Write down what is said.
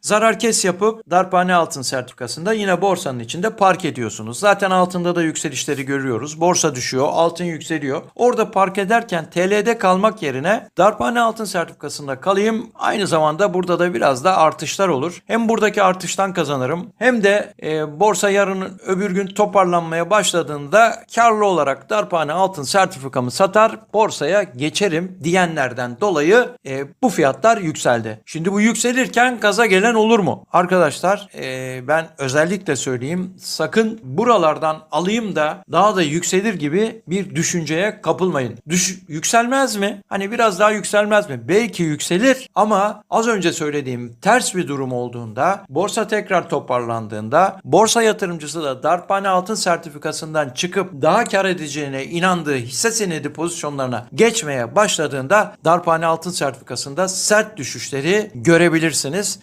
Zarar kes yapıp darphane altın sertifikasında yine borsanın içinde park ediyorsunuz. Zaten altında da yükselişleri görüyoruz. Borsa düşüyor, altın yükseliyor. Orada park ederken TL'de kalmak yerine darphane altın sertifikasında kalayım. Aynı zamanda burada da biraz da artışlar olur. Hem buradaki artıştan kazanırım hem de e, borsa yarın öbür gün toparlanmaya başladığında karlı olarak darphane altın sertifikamı satar borsaya geçerim diyenlerden dolayı e, bu fiyatlar yükseldi. Şimdi bu yükselirken gaza gelen olur mu? Arkadaşlar e, ben özellikle söyleyeyim sakın buralardan alayım da daha da yükselir gibi bir düşünceye kapılmayın. Düş, yükselmez mi? Hani biraz daha yükselmez mi? Belki yükselir ama az önce söylediğim ters bir durum olduğunda borsa tekrar toparlandığında borsa yatırımcısı da darphane altın sertifikasından çıkıp daha kar edeceğine inandığı hisse senedi pozisyonlarına geçmeye başladığında darphane altın sertifikasında sert düşüşleri görebilirsiniz.